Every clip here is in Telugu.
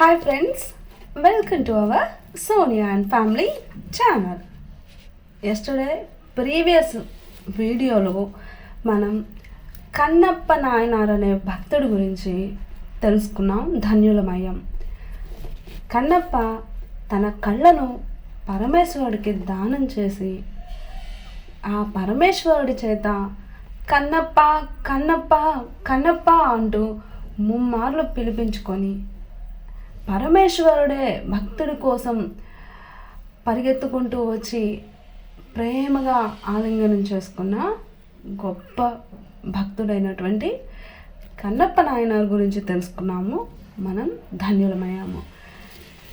Hi friends welcome to our Sonia and family channel yesterday previous వీడియోలో మనం కన్నప్ప నాయనార్ అనే భక్తుడి గురించి తెలుసుకున్నాం ధన్యులమయం కన్నప్ప తన కళ్ళను పరమేశ్వరుడికి దానం చేసి ఆ పరమేశ్వరుడి చేత కన్నప్ప కన్నప్ప కన్నప్ప అంటూ ముమ్మార్లు పిలిపించుకొని పరమేశ్వరుడే భక్తుడి కోసం పరిగెత్తుకుంటూ వచ్చి ప్రేమగా ఆలింగనం చేసుకున్న గొప్ప భక్తుడైనటువంటి కన్నప్ప నాయనార్ గురించి తెలుసుకున్నాము. మనం ధన్యులమయ్యాము.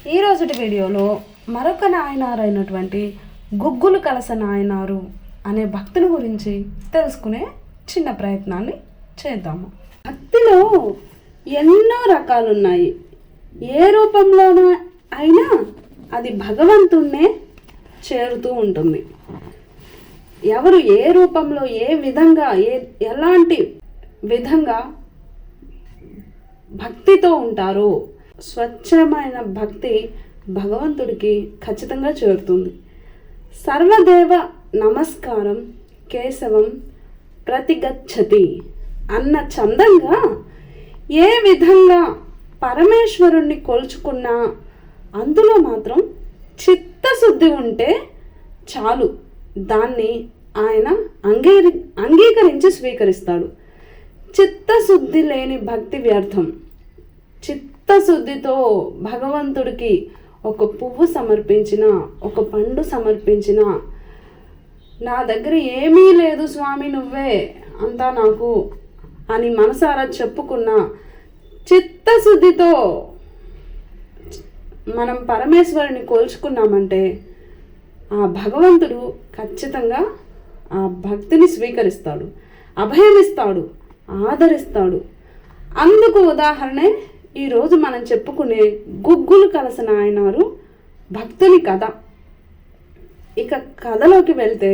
ఈరోజుటి వీడియోలో మరొక నాయనారు అయినటువంటి గుగ్గులు కలస నాయనారు అనే భక్తుని గురించి తెలుసుకునే చిన్న ప్రయత్నాన్ని చేద్దాము. భక్తిలో ఎన్నో రకాలు ఉన్నాయి ఏ రూపంలోనూ అయినా అది భగవంతుణ్ణే చేరుతూ ఉంటుంది. ఎవరు ఏ రూపంలో ఏ విధంగా ఏ ఎలాంటి విధంగా భక్తితో ఉంటారో స్వచ్ఛమైన భక్తి భగవంతుడికి ఖచ్చితంగా చేరుతుంది. సర్వదేవ నమస్కారం కేశవం ప్రతిగచ్చతి అన్న చందంగా ఏ విధంగా పరమేశ్వరుణ్ణి కొలుచుకున్నా అందులో మాత్రం చిత్తశుద్ధి ఉంటే చాలు. దాన్ని ఆయన అంగీరి అంగీకరించి స్వీకరిస్తాడు. చిత్తశుద్ధి లేని భక్తి వ్యర్థం. చిత్తశుద్ధితో భగవంతుడికి ఒక పువ్వు సమర్పించిన ఒక పండు సమర్పించిన నా దగ్గర ఏమీ లేదు స్వామి నువ్వే అంతా నాకు అని మనసారా చెప్పుకున్న చిత్తశుద్ధితో. మనం పరమేశ్వరుని కోల్చుకున్నామంటే ఆ భగవంతుడు ఖచ్చితంగా ఆ భక్తిని స్వీకరిస్తాడు అభయమిస్తాడు ఆదరిస్తాడు. అందుకు ఉదాహరణే ఈరోజు మనం చెప్పుకునే గుగ్గులు కలసిన ఆయనారు భక్తుని కథ. ఇక కథలోకి వెళ్తే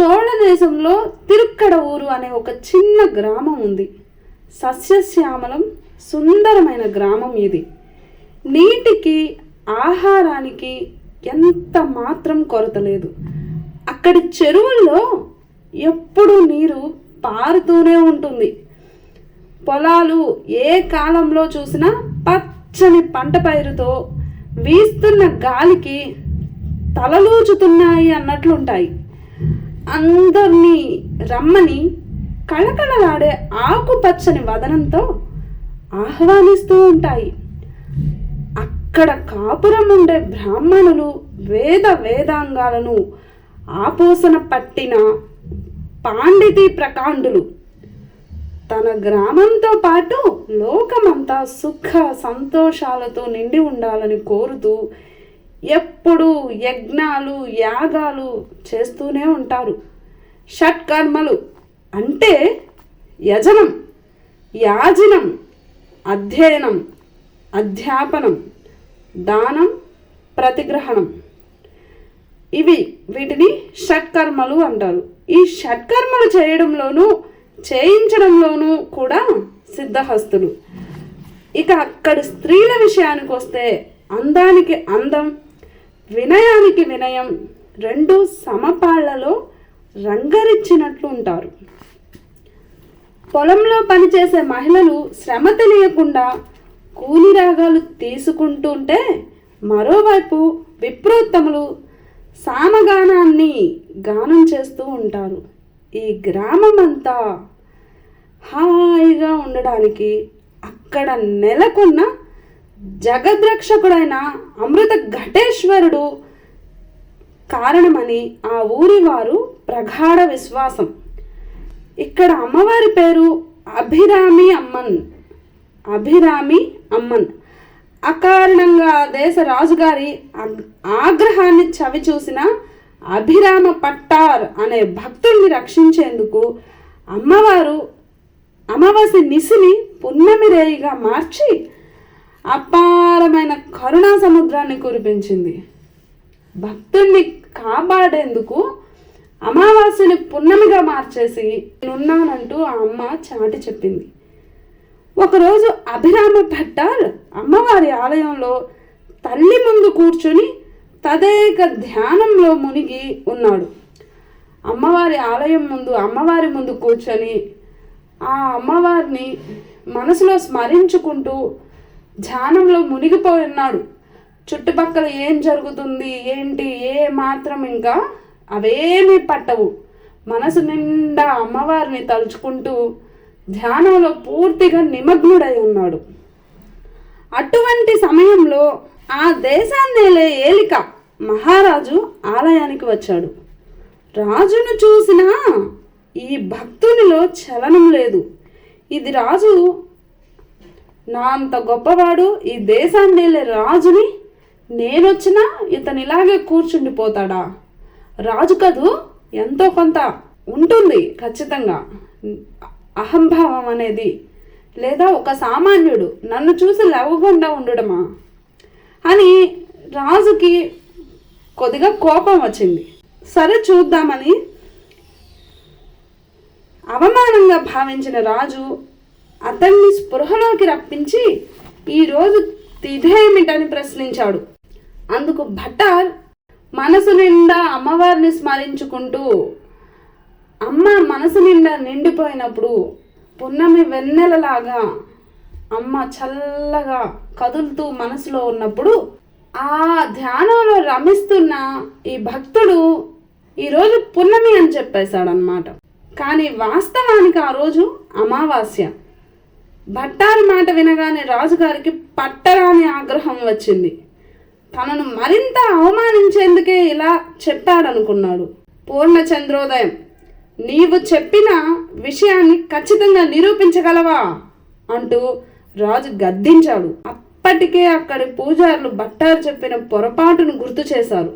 చోళ దేశంలో తిరుక్కడ ఊరు అనే ఒక చిన్న గ్రామం ఉంది. సస్యశ్యామలం సుందరమైన గ్రామం ఇది. నీటికి ఆహారానికి ఎంత మాత్రం కొరత లేదు. అక్కడి చెరువుల్లో ఎప్పుడూ నీరు పారుతూనే ఉంటుంది. పొలాలు ఏ కాలంలో చూసినా పచ్చని పంట పైరుతో వీస్తున్న గాలికి తలలూచుతున్నాయి అన్నట్లుంటాయి. అందరినీ రమ్మని కళకళలాడే ఆకుపచ్చని వదనంతో ఆహ్వానిస్తూ ఉంటాయి. అక్కడ కాపురం ఉండే బ్రాహ్మణులు వేద వేదాంగాలను ఆపోసన పట్టిన పాండితి ప్రకాండులు. తన గ్రామంతో పాటు లోకమంతా సుఖ సంతోషాలతో నిండి ఉండాలని కోరుతూ ఎప్పుడూ యజ్ఞాలు యాగాలు చేస్తూనే ఉంటారు. షట్కర్మలు అంటే యజనం యాజనం అధ్యయనం అధ్యాపనం దానం ప్రతిగ్రహణం. ఇవి వీటిని షట్కర్మలు అంటారు. ఈ షట్కర్మలు చేయడంలోనూ చేయించడంలోనూ కూడా సిద్ధహస్తులు. ఇక అక్కడి స్త్రీల విషయానికి వస్తే అందానికి అందం వినయానికి వినయం రెండు సమపాళ్ళలో రంగరిచ్చినట్లు ఉంటారు. పొలంలో పనిచేసే మహిళలు శ్రమ తెలియకుండా కూలి రాగాలు తీసుకుంటుంటే మరోవైపు విప్రోత్తములు సామగానాన్ని గానం చేస్తూ ఉంటారు. ఈ గ్రామం అంతా హాయిగా ఉండడానికి అక్కడ నెలకొన్న జగద్రక్షకుడైన అమృత ఘటేశ్వరుడు కారణమని ఆ ఊరి వారు ప్రగాఢ విశ్వాసం. ఇక్కడ అమ్మవారి పేరు అభిరామి అమ్మన్. అభిరామి అమ్మన్. అకారణంగా దేశ రాజుగారి ఆగ్రహాన్ని చవి చూసిన అభిరామ పట్టార్ అనే భక్తుల్ని రక్షించేందుకు అమ్మవారు అమావాస్య నిసిని పున్నమి రేయిగా మార్చి అపారమైన కరుణా సముద్రాన్ని కురిపించింది. భక్తుల్ని కాపాడేందుకు అమావాస్యని పున్నమిగా మార్చేసి నేనున్నానంటూ ఆ అమ్మ చాటి చెప్పింది. ఒకరోజు అభిరామ భట్టార్ అమ్మవారి ఆలయంలో తల్లి ముందు కూర్చొని తదేక ధ్యానంలో మునిగి ఉన్నాడు. అమ్మవారి ఆలయం ముందు అమ్మవారి ముందు కూర్చొని ఆ అమ్మవారిని మనసులో స్మరించుకుంటూ ధ్యానంలో మునిగిపోయి ఉన్నాడు. చుట్టుపక్కల ఏం జరుగుతుంది? ఏంటి? ఏ మాత్రం ఇంకా అవేమీ పట్టవు. మనసు నిండా అమ్మవారిని తలుచుకుంటూ ధ్యానంలో పూర్తిగా నిమగ్నుడై ఉన్నాడు. అటువంటి సమయంలో ఆ దేశాన్నేలే ఏలిక మహారాజు ఆలయానికి వచ్చాడు. రాజును చూసిన ఈ భక్తునిలో చలనం లేదు. ఇది రాజు నా అంత గొప్పవాడు ఈ దేశాన్నేలే రాజుని. నేనొచ్చినా ఇతను ఇలాగే కూర్చుండిపోతాడా? రాజు కదూ? ఎంతో కొంత ఉంటుంది ఖచ్చితంగా. అహంభావం అనేది. లేదా ఒక సామాన్యుడు నన్ను చూసి లవ్వకుండా ఉండడమా? అని రాజుకి కొద్దిగా కోపం వచ్చింది. సరే చూద్దామని అవమానంగా భావించిన రాజు అతన్ని స్పృహలోకి రప్పించి ఈరోజు తిథేమిటని ప్రశ్నించాడు. అందుకు భట్టార్ మనసు నిండా అమ్మవారిని స్మరించుకుంటూ అమ్మ మనసు నిండా నిండిపోయినప్పుడు పున్నమి వెన్నెలలాగా అమ్మ చల్లగా కదులుతూ మనసులో ఉన్నప్పుడు ఆ ధ్యానంలో రమిస్తున్న ఈ భక్తుడు ఈరోజు పున్నమి అని చెప్పేశాడనమాట కానీ వాస్తవానికి ఆ రోజు అమావాస్య. భట్టారి మాట వినగానే రాజుగారికి పట్టరాని ఆగ్రహం వచ్చింది. తనను మరింత అవమానించేందుకే ఇలా చెప్పాడనుకున్నాడు. పూర్ణ చంద్రోదయం నీవు చెప్పిన విషయాన్ని ఖచ్చితంగా నిరూపించగలవా? అంటూ రాజు గద్దించాడు. అప్పటికే అక్కడి పూజారులు భట్టారు చెప్పిన పొరపాటును గుర్తు చేశారు.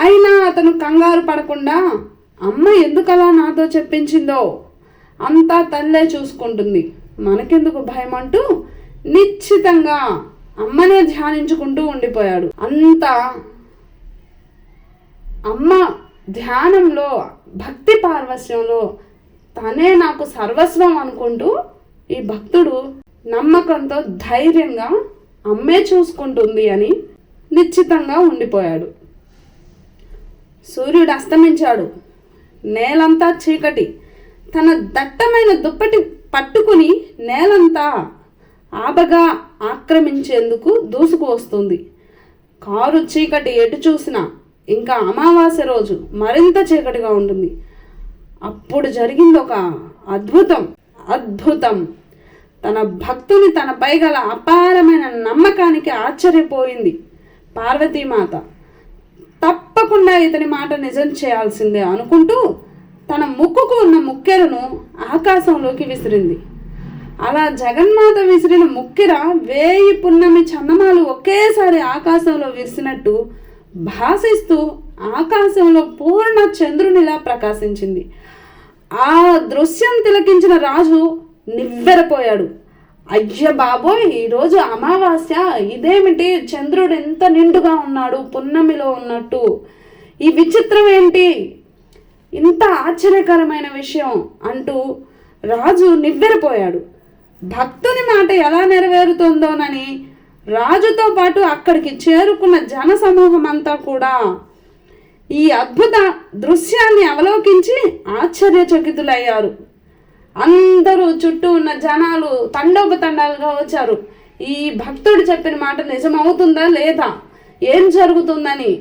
అయినా అతను కంగారు పడకుండా అమ్మ ఎందుకలా నాతో చెప్పించిందో? అంతా తల్లే చూసుకుంటుంది. మనకెందుకు భయం అంటూ నిశ్చితంగా అమ్మనే ధ్యానించుకుంటూ ఉండిపోయాడు. అంత అమ్మ ధ్యానంలో భక్తి పార్వశ్యంలో తనే నాకు సర్వస్వం అనుకుంటూ ఈ భక్తుడు నమ్మకంతో ధైర్యంగా అమ్మే చూసుకుంటుంది అని నిశ్చితంగా ఉండిపోయాడు. సూర్యుడు అస్తమించాడు. నేలంతా చీకటి. తన దట్టమైన దుప్పటి పట్టుకుని నేలంతా ఆబగా ఆక్రమించేందుకు దూసుకు వస్తుంది. కారు చీకటి ఎటు చూసినా ఇంకా అమావాస్య రోజు మరింత చీకటిగా ఉంటుంది. అప్పుడు జరిగింది ఒక అద్భుతం అద్భుతం. తన భక్తుని తనపై గల అపారమైన నమ్మకానికి ఆశ్చర్యపోయింది పార్వతీమాత. తప్పకుండా ఇతని మాట నిజం చేయాల్సిందే అనుకుంటూ తన ముక్కుకు ఉన్న ముక్కెలను ఆకాశంలోకి విసిరింది. అలా జగన్మాత విసిరిన ముక్కిర వేయి పున్నమి చందమాలు ఒకేసారి ఆకాశంలో విరిసినట్టు భాసిస్తూ ఆకాశంలో పూర్ణ చంద్రునిలా ప్రకాశించింది. ఆ దృశ్యం తిలకించిన రాజు నివ్వెరపోయాడు. అయ్య బాబోయ్ ఈరోజు అమావాస్య ఇదేమిటి? చంద్రుడు ఎంత నిండుగా ఉన్నాడు పున్నమిలో ఉన్నట్టు. ఈ విచిత్రం ఏంటి? ఇంత ఆశ్చర్యకరమైన విషయం అంటూ రాజు నివ్వెరపోయాడు. భక్తుని మాట ఎలా నెరవేరుతుందోనని రాజుతో పాటు అక్కడికి చేరుకున్న జన సమూహం అంతా కూడా ఈ అద్భుత దృశ్యాన్ని అవలోకించి ఆశ్చర్యచకితులయ్యారు. అందరూ చుట్టూ ఉన్న జనాలు తండోపతండాలుగా వచ్చారు. ఈ భక్తుడు చెప్పిన మాట నిజమవుతుందా లేదా? ఏం జరుగుతుందని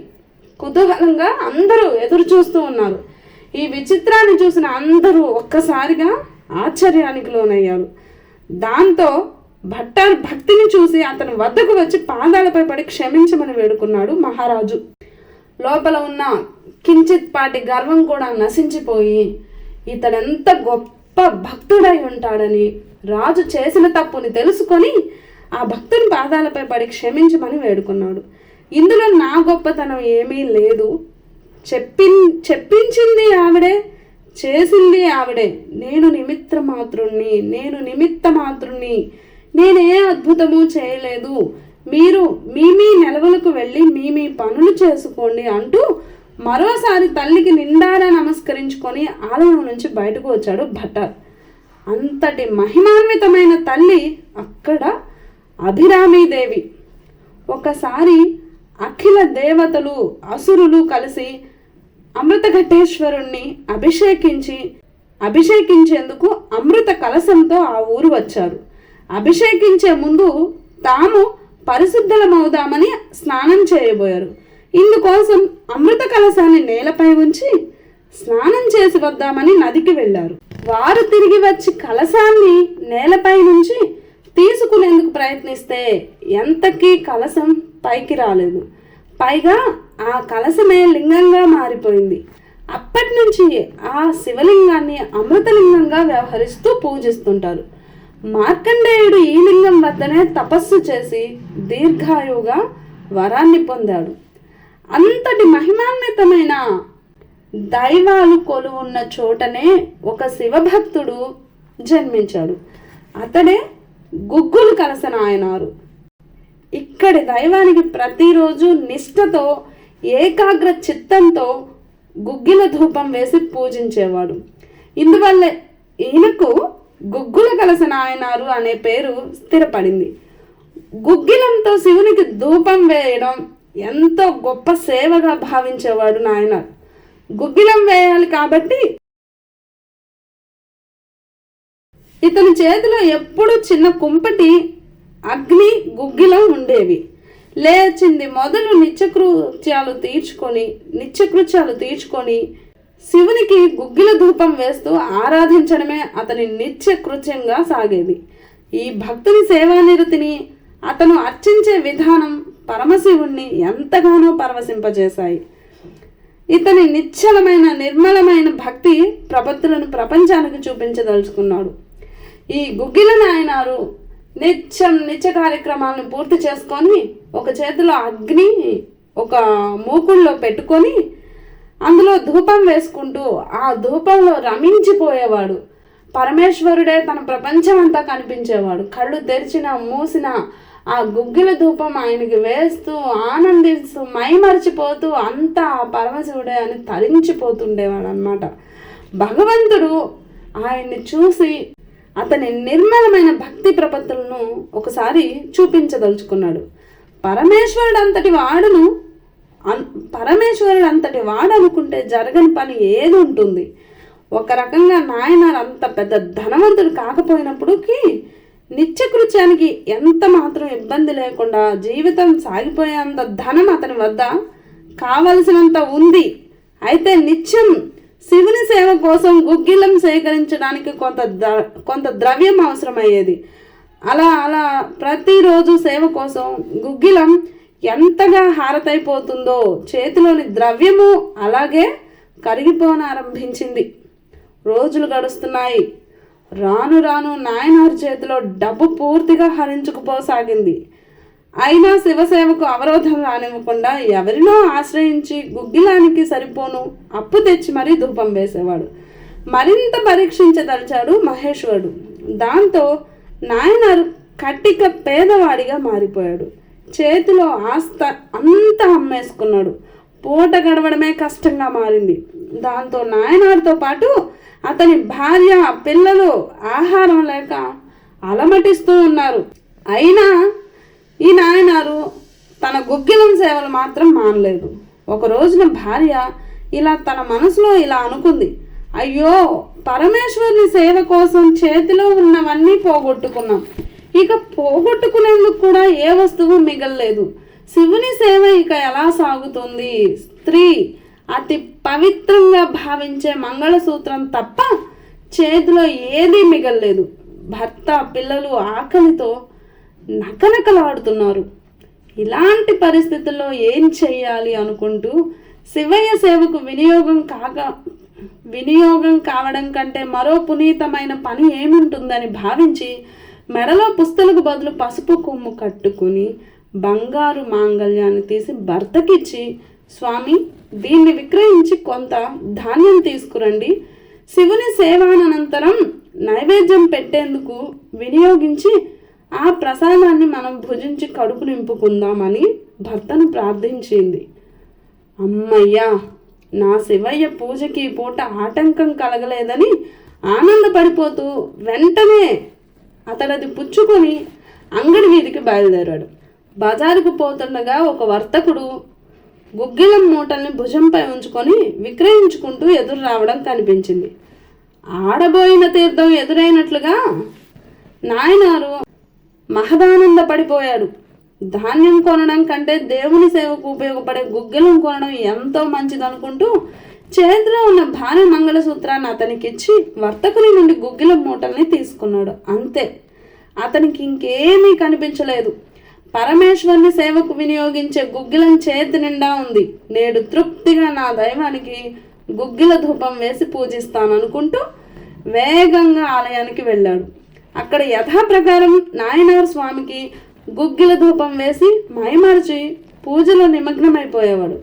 కుతూహలంగా అందరూ ఎదురు చూస్తూ ఉన్నారు. ఈ విచిత్రాన్ని చూసిన అందరూ ఒక్కసారిగా ఆశ్చర్యానికి లోనయ్యారు. దాంతో భట్టార్ భక్తిని చూసి అతని వద్దకు వచ్చి పాదాలపై పడి క్షమించమని వేడుకున్నాడు మహారాజు. లోపల ఉన్న కించిత్ పాటి గర్వం కూడా నశించిపోయి ఇతడెంత గొప్ప భక్తుడై ఉంటాడని రాజు చేసిన తప్పుని తెలుసుకొని ఆ భక్తుని పాదాలపై పడి క్షమించమని వేడుకున్నాడు. ఇందులో నా గొప్పతనం ఏమీ లేదు. చెప్పి చెప్పించింది ఆవిడే చేసింది ఆవిడే. నేను నిమిత్త మాతృణ్ణి నేను నిమిత్త మాతృణ్ణి నేనే అద్భుతము చేయలేదు. మీరు మీ మీ నెలవులకు వెళ్ళి మీ మీ పనులు చేసుకోండి అంటూ మరోసారి తల్లికి నిండారా నమస్కరించుకొని ఆలయం నుంచి బయటకు వచ్చాడు భట్టర్. అంతటి మహిమాన్వితమైన తల్లి అక్కడ అభిరామీదేవి. ఒకసారి అఖిల దేవతలు అసురులు కలిసి అమృతఘట్టేశ్వరుణ్ణి అభిషేకించి అభిషేకించేందుకు అమృత కలశంతో ఆ ఊరు వచ్చారు. అభిషేకించే ముందు తాము పరిశుద్ధలమవుదామని స్నానం చేయబోయారు. ఇందుకోసం అమృత కలశాన్ని నేలపై ఉంచి స్నానం చేసి వద్దామని నదికి వెళ్ళారు. వారు తిరిగి వచ్చి కలశాన్ని నేలపై నుంచి తీసుకునేందుకు ప్రయత్నిస్తే ఎంతకీ కలశం పైకి రాలేదు. పైగా ఆ కలశమే లింగంగా మారిపోయింది. అప్పటి నుంచి ఆ శివలింగాన్ని అమృతలింగంగా వ్యవహరిస్తూ పూజిస్తుంటారు. మార్కండేయుడు ఈ లింగం వద్దనే తపస్సు చేసి దీర్ఘాయువుగా వరాన్ని పొందాడు. అంతటి మహిమాన్వితమైన దైవాలు కొలువున్న చోటనే ఒక శివభక్తుడు జన్మించాడు. అతడే గుగ్గులు కలసనాయనారు ఇక్కడి దైవానికి ప్రతిరోజు నిష్ఠతో ఏకాగ్ర చిత్తంతో గుగ్గిల ధూపం వేసి పూజించేవాడు. ఇందువల్ల ఈయనకు గుగ్గుల కలస నాయనారు అనే పేరు స్థిరపడింది. గుగ్గిలంతో శివునికి ధూపం వేయడం ఎంతో గొప్ప సేవగా భావించేవాడు నాయన. గుగ్గిలం వేయాలి కాబట్టి ఇతని చేతిలో ఎప్పుడు చిన్న కుంపటి అగ్ని గుగ్గిలం ఉండేవి. లేచింది మొదలు నిత్యకృత్యాలు తీర్చుకొని నిత్యకృత్యాలు తీర్చుకొని శివునికి గుగ్గిల ధూపం వేస్తూ ఆరాధించడమే అతని నిత్య కృత్యంగా సాగేది. ఈ భక్తుని సేవానిరతిని అతను అర్చించే విధానం పరమశివుణ్ణి ఎంతగానో పరవశింపజేశాయి. ఇతని నిశ్చలమైన నిర్మలమైన భక్తి ప్రపత్తులను ప్రపంచానికి చూపించదలుచుకున్నాడు. ఈ గుగ్గిల నాయనారు నిత్యం నిత్య కార్యక్రమాలను పూర్తి చేసుకొని ఒక చేతిలో అగ్ని ఒక మూకుళ్ళలో పెట్టుకొని అందులో ధూపం వేసుకుంటూ ఆ ధూపంలో రమించిపోయేవాడు. పరమేశ్వరుడే తన ప్రపంచం అంతా కనిపించేవాడు. కళ్ళు తెరిచిన మూసిన ఆ గుగ్గిల ధూపం ఆయనకి వేస్తూ ఆనందిస్తూ మైమరిచిపోతూ అంతా ఆ పరమశివుడే అని తరించిపోతుండేవాడు అనమాట భగవంతుడు ఆయన్ని చూసి అతని నిర్మలమైన భక్తి ప్రపత్తులను ఒకసారి చూపించదలుచుకున్నాడు. పరమేశ్వరుడు అంతటి వాడును పరమేశ్వరుడు అంతటి వాడు అనుకుంటే జరగని పని ఏది ఉంటుంది? ఒక రకంగా నాయనారు అంత పెద్ద ధనవంతుడు కాకపోయినప్పటికీ నిత్యకృత్యానికి ఎంత మాత్రం ఇబ్బంది లేకుండా జీవితం సాగిపోయేంత ధనం అతని వద్ద కావలసినంత ఉంది. అయితే నిత్యం శివుని సేవ కోసం గుగ్గిలం సేకరించడానికి కొంత ద- కొంత ద్రవ్యం అవసరమయ్యేది. అలా అలా ప్రతిరోజు సేవ కోసం గుగ్గిలం ఎంతగా హారతైపోతుందో చేతిలోని ద్రవ్యము అలాగే కరిగిపోనారంభించింది. రోజులు గడుస్తున్నాయి. రాను రాను నాయనార్ చేతిలో డబ్బు పూర్తిగా హరించుకుపోసాగింది. అయినా శివసేవకు అవరోధం రానివ్వకుండా ఎవరినో ఆశ్రయించి గుగ్గిలానికి సరిపోను అప్పు తెచ్చి మరీ ధూపం వేసేవాడు. మరింత పరీక్షించదలిచాడు మహేశ్వరుడు. దాంతో నాయనారు కట్టిక పేదవాడిగా మారిపోయాడు. చేతిలో ఆస్త అంతా అమ్మేసుకున్నాడు. పూట గడవడమే కష్టంగా మారింది. దాంతో నాయనారితో పాటు అతని భార్య పిల్లలు ఆహారం లేక అలమటిస్తూ ఉన్నారు. అయినా ఈ నాయనారు తన గుగ్గిలం సేవలు మాత్రం మానలేదు. ఒక రోజున భార్య ఇలా తన మనసులో ఇలా అనుకుంది అయ్యో పరమేశ్వరుని సేవ కోసం చేతిలో ఉన్నవన్నీ పోగొట్టుకున్నాం. ఇక పోగొట్టుకునేందుకు కూడా ఏ వస్తువు మిగలలేదు. శివుని సేవ ఇక ఎలా సాగుతుంది? స్త్రీ అతి పవిత్రంగా భావించే మంగళసూత్రం తప్ప చేతిలో ఏదీ మిగలలేదు. భర్త పిల్లలు ఆకలితో నకనకలాడుతున్నారు. ఇలాంటి పరిస్థితుల్లో ఏం చేయాలి అనుకుంటూ శివయ్య సేవకు వినియోగం కాక వినియోగం కావడం కంటే మరో పునీతమైన పని ఏముంటుందని భావించి మెడలో పుస్తలకు బదులు పసుపు కొమ్ము కట్టుకుని బంగారు మాంగళ్యాన్ని తీసి భర్తకిచ్చి స్వామి దీన్ని విక్రయించి కొంత ధాన్యం తీసుకురండి. శివుని సేవానంతరం నైవేద్యం పెట్టేందుకు వినియోగించి ఆ ప్రసాదాన్ని మనం భుజించి కడుపు నింపుకుందామని భర్తను ప్రార్థించింది. అమ్మయ్యా నా శివయ్య పూజకి పూట ఆటంకం కలగలేదని ఆనందపడిపోతూ వెంటనే అతడది పుచ్చుకొని అంగడి వీధికి బయలుదేరాడు. బజారుకు పోతుండగా ఒక వర్తకుడు గుగ్గిలం మూటల్ని భుజంపై ఉంచుకొని విక్రయించుకుంటూ ఎదురు రావడం కనిపించింది. ఆడబోయిన తీర్థం ఎదురైనట్లుగా నాయనారు మహదానందపడిపోయాడు. ధాన్యం కొనడం కంటే దేవుని సేవకు ఉపయోగపడే గుగ్గిలం కొనడం ఎంతో మంచిదనుకుంటూ చేతిలో ఉన్న భార్య మంగళసూత్రాన్ని అతనికిచ్చి వర్తకుని నుండి గుగ్గిల మూటల్ని తీసుకున్నాడు. అంతే. అతనికి ఇంకేమీ కనిపించలేదు. పరమేశ్వరుని సేవకు వినియోగించే గుగ్గిలం చేతి నిండా ఉంది. నేడు తృప్తిగా నా దైవానికి గుగ్గిల ధూపం వేసి పూజిస్తాను అనుకుంటూ వేగంగా ఆలయానికి వెళ్ళాడు. అక్కడ యథాప్రకారం నాయనార్ స్వామికి గుగ్గిల ధూపం వేసి మైమరిచి పూజలో నిమగ్నమైపోయేవాడు.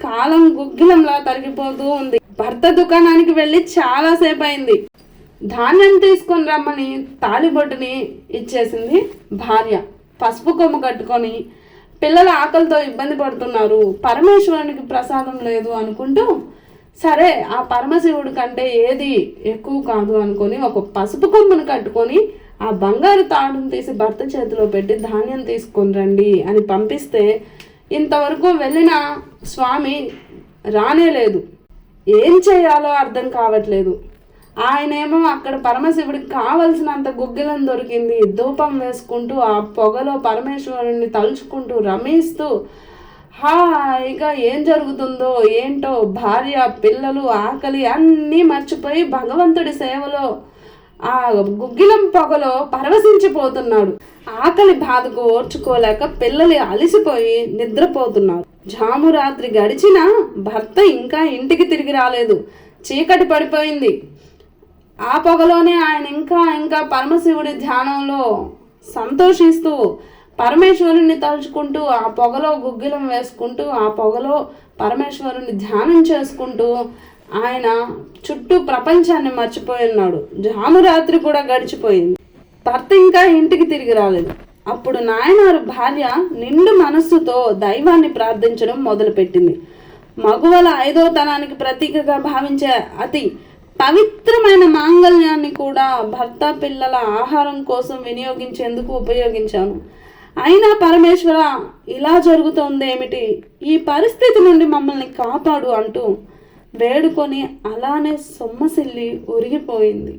కాలం గుగ్గిలంలా తరిగిపోతూ ఉంది. భర్త దుకాణానికి వెళ్ళి చాలాసేపు అయింది ధాన్యం తీసుకొని రమ్మని తాళిబొట్టుని ఇచ్చేసింది భార్య. పసుపు కొమ్ము కట్టుకొని పిల్లల ఆకలితో ఇబ్బంది పడుతున్నారు. పరమేశ్వరునికి ప్రసాదం లేదు అనుకుంటూ సరే ఆ పరమశివుడి కంటే ఏది ఎక్కువ కాదు అనుకొని ఒక పసుపు కొమ్మును కట్టుకొని ఆ బంగారు తాడును తీసి భర్త చేతిలో పెట్టి ధాన్యం తీసుకొని రండి అని పంపిస్తే ఇంతవరకు వెళ్ళిన స్వామి రానే లేదు ఏం చేయాలో అర్థం కావట్లేదు. ఆయనేమో అక్కడ పరమశివుడికి కావలసినంత గుగ్గిలం దొరికింది. ధూపం వేసుకుంటూ ఆ పొగలో పరమేశ్వరుణ్ణి తలుచుకుంటూ రమిస్తూ హాయిగా ఏం జరుగుతుందో ఏంటో భార్య పిల్లలు ఆకలి అన్నీ మర్చిపోయి భగవంతుడి సేవలో ఆ గుగ్గిలం పొగలో పరవశించిపోతున్నాడు. ఆకలి బాధకు ఓర్చుకోలేక పిల్లలు అలసిపోయి నిద్రపోతున్నారు. జాము రాత్రి గడిచినా భర్త ఇంకా ఇంటికి తిరిగి రాలేదు. చీకటి పడిపోయింది. ఆ పొగలోనే ఆయన ఇంకా ఇంకా పరమశివుడి ధ్యానంలో సంతోషిస్తూ పరమేశ్వరుని తలుచుకుంటూ ఆ పొగలో గుగ్గిలం వేసుకుంటూ ఆ పొగలో పరమేశ్వరుని ధ్యానం చేసుకుంటూ ఆయన చుట్టూ ప్రపంచాన్ని మర్చిపోయి ఉన్నాడు. జాము రాత్రి కూడా గడిచిపోయింది. భర్త ఇంకా ఇంటికి తిరిగి రాలేదు. అప్పుడు నాయనారు భార్య నిండు మనస్సుతో దైవాన్ని ప్రార్థించడం మొదలుపెట్టింది. మగువల ఐదో తనానికి ప్రతీకగా భావించే అతి పవిత్రమైన మాంగళ్యాన్ని కూడా భర్త పిల్లల ఆహారం కోసం వినియోగించేందుకు ఉపయోగించాను. అయినా పరమేశ్వర ఇలా జరుగుతోందేమిటి? ఈ పరిస్థితి నుండి మమ్మల్ని కాపాడు అంటూ వేడుకొని అలానే సొమ్మసిల్లి ఉరిగిపోయింది.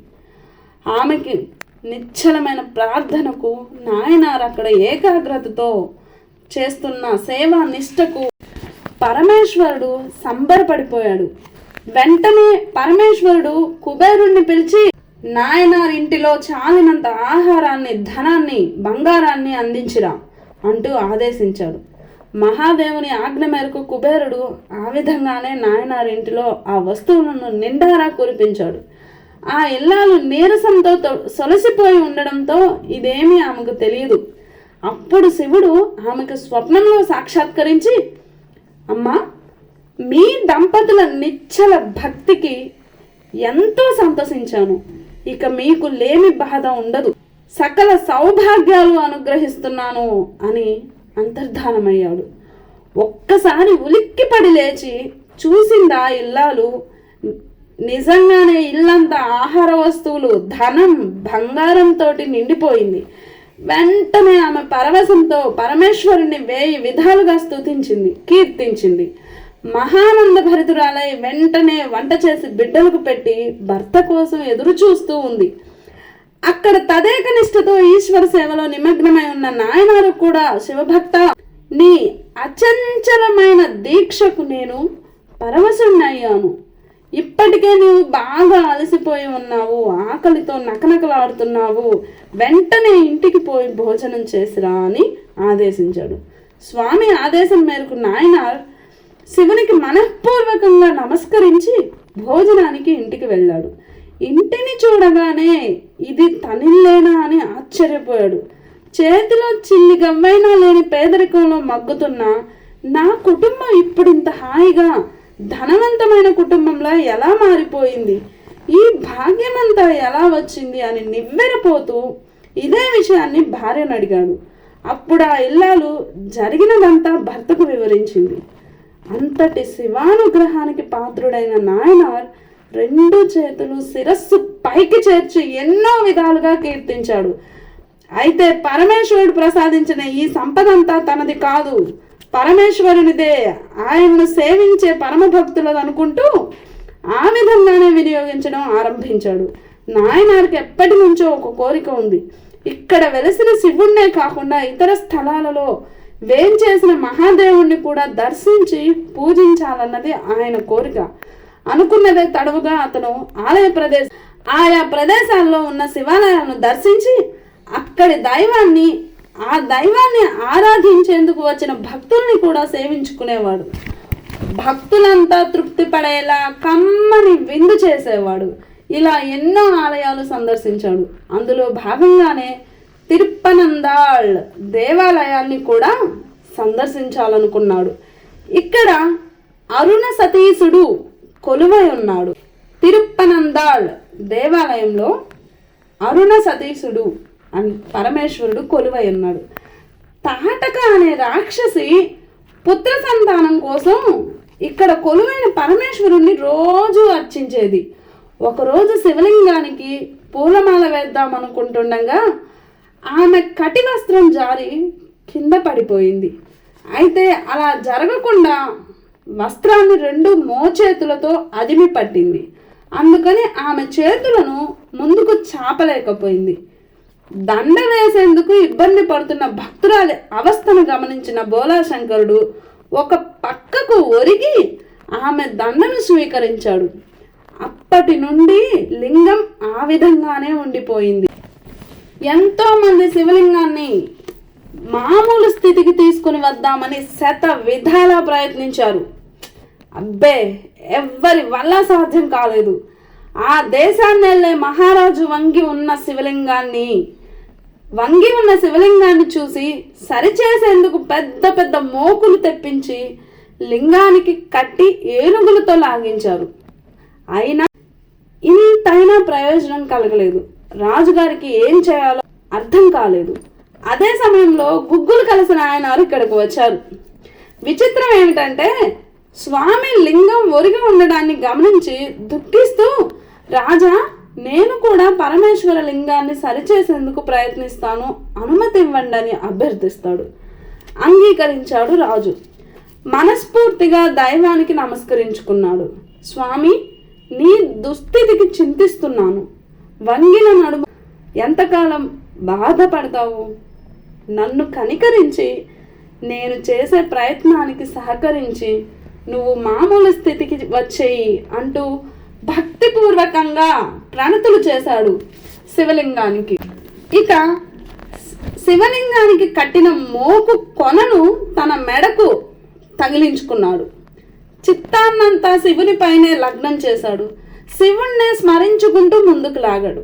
ఆమెకి నిశ్చలమైన ప్రార్థనకు నాయనారు అక్కడ ఏకాగ్రతతో చేస్తున్న సేవా నిష్టకు పరమేశ్వరుడు సంబరపడిపోయాడు. వెంటనే పరమేశ్వరుడు కుబేరుణ్ణి పిలిచి నాయనారింటిలో చాలినంత ఆహారాన్ని ధనాన్ని బంగారాన్ని అందించిరా అంటూ ఆదేశించాడు. మహాదేవుని ఆజ్ఞ మేరకు కుబేరుడు ఆ విధంగానే నాయనారింటిలో ఆ వస్తువులను నిండారా కురిపించాడు. ఆ ఇల్లాలు నీరసంతో తొ- సొలసిపోయి ఉండడంతో ఇదేమీ ఆమెకు తెలియదు. అప్పుడు శివుడు ఆమెకు స్వప్నంలో సాక్షాత్కరించి అమ్మా మీ దంపతుల నిచ్చల భక్తికి ఎంతో సంతోషించాను. ఇక మీకు లేమి బాధ ఉండదు. సకల సౌభాగ్యాలు అనుగ్రహిస్తున్నాను అని అంతర్ధానమయ్యాడు. ఒక్కసారి ఉలిక్కిపడి లేచి చూసిందా ఇల్లాలు? నిజంగానే ఇల్లంతా ఆహార వస్తువులు ధనం బంగారంతో నిండిపోయింది. వెంటనే ఆమె పరవశంతో పరమేశ్వరుని వేయి విధాలుగా స్తుతించింది కీర్తించింది. మహానంద భరితురాలై వెంటనే వంట చేసి బిడ్డలకు పెట్టి భర్త కోసం ఎదురు చూస్తూ ఉంది. అక్కడ తదేక నిష్ఠతో ఈశ్వర సేవలో నిమగ్నమై ఉన్న నాయనారు కూడా శివభక్త. నీ అచంచలమైన దీక్షకు నేను పరవశుణ్ణయ్యాను. ఇప్పటికే నీవు బాగా అలసిపోయి ఉన్నావు ఆకలితో నకనకలాడుతున్నావు. వెంటనే ఇంటికి పోయి భోజనం చేసిరా అని ఆదేశించాడు. స్వామి ఆదేశం మేరకు నాయనార్ శివునికి మనఃపూర్వకంగా నమస్కరించి భోజనానికి ఇంటికి వెళ్ళాడు. ఇంటిని చూడగానే ఇది తనిల్లేనా అని ఆశ్చర్యపోయాడు. చేతిలో చిల్లి గవ్వైనా లేని పేదరికంలో మగ్గుతున్న నా కుటుంబం ఇప్పుడు ఇంత హాయిగా ధనవంతమైన కుటుంబంలా ఎలా మారిపోయింది? ఈ భాగ్యమంతా ఎలా వచ్చింది అని నివ్వెరపోతూ ఇదే విషయాన్ని భార్యను అడిగాడు. అప్పుడు ఆ ఇల్లాలు జరిగినదంతా భర్తకు వివరించింది. అంతటి శివానుగ్రహానికి పాత్రుడైన నాయనార్ రెండు చేతులు శిరస్సు పైకి చేర్చి ఎన్నో విధాలుగా కీర్తించాడు. అయితే పరమేశ్వరుడు ప్రసాదించిన ఈ సంపద అంతా తనది కాదు. పరమేశ్వరునిదే ఆయనను సేవించే పరమ అనుకుంటూ ఆ విధంగానే వినియోగించడం ఆరంభించాడు. నాయనారికి ఎప్పటి నుంచో ఒక కోరిక ఉంది. ఇక్కడ వెలసిన శివుణ్ణే కాకుండా ఇతర స్థలాలలో వేంచేసిన మహాదేవుణ్ణి కూడా దర్శించి పూజించాలన్నది ఆయన కోరిక. అనుకున్నదే తడవుగా అతను ఆలయ ప్రదేశ ఆయా ప్రదేశాల్లో ఉన్న శివాలయాలను దర్శించి అక్కడి దైవాన్ని ఆ దైవాన్ని ఆరాధించేందుకు వచ్చిన భక్తుల్ని కూడా సేవించుకునేవాడు. భక్తులంతా తృప్తి పడేలా కమ్మని విందు చేసేవాడు. ఇలా ఎన్నో ఆలయాలు సందర్శించాడు. అందులో భాగంగానే తిరుప్పనందాళ్ దేవాలయాన్ని కూడా సందర్శించాలనుకున్నాడు. ఇక్కడ అరుణ సతీసుడు కొలువై ఉన్నాడు. తిరుప్పనందాళ్ దేవాలయంలో అరుణ సతీసుడు అని పరమేశ్వరుడు కొలువై ఉన్నాడు. తాటక అనే రాక్షసి పుత్ర సంతానం కోసం ఇక్కడ కొలువైన పరమేశ్వరుణ్ణి రోజు అర్చించేది. ఒకరోజు శివలింగానికి పూలమాల వేద్దాం అనుకుంటుండగా ఆమె కటి వస్త్రం జారి కింద పడిపోయింది. అయితే అలా జరగకుండా వస్త్రాన్ని రెండు మోచేతులతో అదిమి పట్టింది. అందుకని ఆమె చేతులను ముందుకు చాపలేకపోయింది. దండ వేసేందుకు ఇబ్బంది పడుతున్న భక్తురాలి అవస్థను గమనించిన బోలాశంకరుడు ఒక పక్కకు ఒరిగి ఆమె దండను స్వీకరించాడు. అప్పటి నుండి లింగం ఆ విధంగానే ఉండిపోయింది. ఎంతో మంది శివలింగాన్ని మామూలు స్థితికి తీసుకుని వద్దామని శత విధాలా ప్రయత్నించారు. అబ్బే ఎవ్వరి వల్ల సాధ్యం కాలేదు. ఆ దేశాన్ని వెళ్ళే మహారాజు వంగి ఉన్న శివలింగాన్ని వంగి ఉన్న శివలింగాన్ని చూసి సరిచేసేందుకు పెద్ద పెద్ద మోకులు తెప్పించి లింగానికి కట్టి ఏనుగులతో లాగించారు. అయినా ఇంతైనా ప్రయోజనం కలగలేదు. రాజుగారికి ఏం చేయాలో అర్థం కాలేదు. అదే సమయంలో గుగ్గులు కలిసిన ఆయన ఇక్కడికి వచ్చారు. విచిత్రం ఏమిటంటే స్వామి లింగం ఒరిగి ఉండడాన్ని గమనించి దుఃఖిస్తూ రాజా నేను కూడా పరమేశ్వర లింగాన్ని సరిచేసేందుకు ప్రయత్నిస్తాను అనుమతి ఇవ్వండి అని అభ్యర్థిస్తాడు. అంగీకరించాడు రాజు. మనస్ఫూర్తిగా దైవానికి నమస్కరించుకున్నాడు. స్వామి నీ దుస్థితికి చింతిస్తున్నాను. వంగిన నడుమ. ఎంతకాలం బాధపడతావు? నన్ను కనికరించి నేను చేసే ప్రయత్నానికి సహకరించి నువ్వు మామూలు స్థితికి వచ్చేయి అంటూ భక్తిపూర్వకంగా ప్రణతులు చేశాడు శివలింగానికి. ఇక శివలింగానికి కట్టిన మోపు కొనను తన మెడకు తగిలించుకున్నాడు. చిత్తాన్నంతా శివునిపైనే లగ్నం చేశాడు. శివుణ్ణి స్మరించుకుంటూ ముందుకు లాగాడు.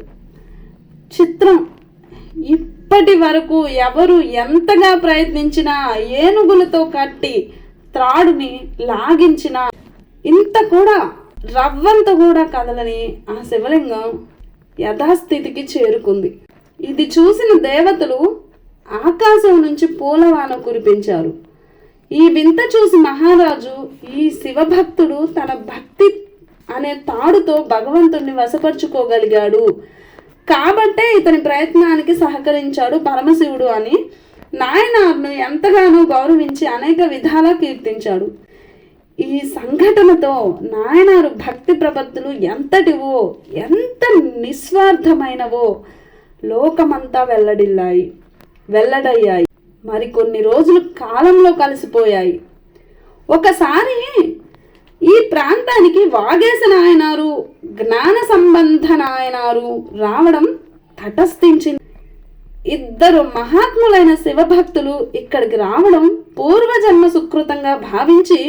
చిత్రం. ఇప్పటి వరకు ఎవరు ఎంతగా ప్రయత్నించినా ఏనుగులతో కట్టి త్రాడుని లాగించిన ఇంత కూడా రవ్వంత కూడా కదలని ఆ శివలింగం యథాస్థితికి చేరుకుంది. ఇది చూసిన దేవతలు ఆకాశం నుంచి పూలవాన కురిపించారు. ఈ వింత చూసి మహారాజు ఈ శివభక్తుడు తన భక్తి అనే తాడుతో భగవంతుణ్ణి వశపరుచుకోగలిగాడు. కాబట్టే ఇతని ప్రయత్నానికి సహకరించాడు పరమశివుడు అని నాయనార్ను ఎంతగానో గౌరవించి అనేక విధాలా కీర్తించాడు. ఈ సంఘటనతో నాయనారు భక్తి ప్రపత్తులు ఎంతటివో ఎంత నిస్వార్థమైనవో లోకమంతా వెల్లడిల్లాయి వెల్లడయ్యాయి. మరికొన్ని రోజులు కాలంలో కలిసిపోయాయి. ఒకసారి ఈ ప్రాంతానికి వాగేశ నాయనారు జ్ఞాన సంబంధ నాయనారు రావడం తటస్థించింది. ఇద్దరు మహాత్ములైన శివభక్తులు ఇక్కడికి రావడం పూర్వజన్మ సుకృతంగా భావించి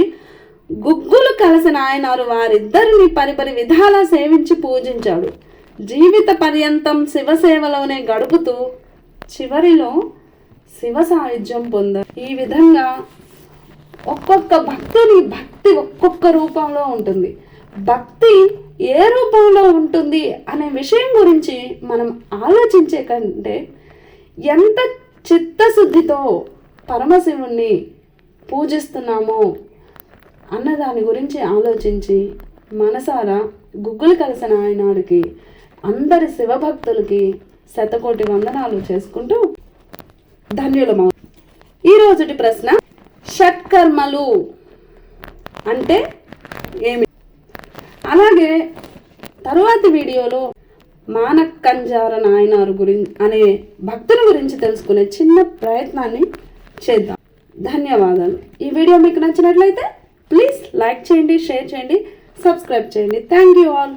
గుగ్గులు కలిసిన ఆయనారు వారిద్దరిని పరిపరి విధాలా సేవించి పూజించాడు. జీవిత పర్యంతం శివసేవలోనే గడుపుతూ చివరిలో శివ సాయుధ్యం పొందారు ఈ విధంగా ఒక్కొక్క భక్తుని భక్తి ఒక్కొక్క రూపంలో ఉంటుంది. భక్తి ఏ రూపంలో ఉంటుంది అనే విషయం గురించి మనం ఆలోచించే కంటే ఎంత చిత్తశుద్ధితో పరమశివుణ్ణి పూజిస్తున్నామో అన్న దాని గురించి ఆలోచించి మనసారా గుగ్గులు కలిసిన ఆయనారికి అందరి శివభక్తులకి శతకోటి వందనాలు చేసుకుంటూ ధన్యులమవు ఈ రోజుటి ప్రశ్న షట్కర్మలు అంటే ఏమి? అలాగే తరువాతి వీడియోలో మానక్కంజార నాయనారు గురించి అనే భక్తుల గురించి తెలుసుకునే చిన్న ప్రయత్నాన్ని చేద్దాం. ధన్యవాదాలు. ఈ వీడియో మీకు నచ్చినట్లయితే ప్లీజ్ లైక్ చేయండి షేర్ చేయండి సబ్స్క్రైబ్ చేయండి. Thank you all.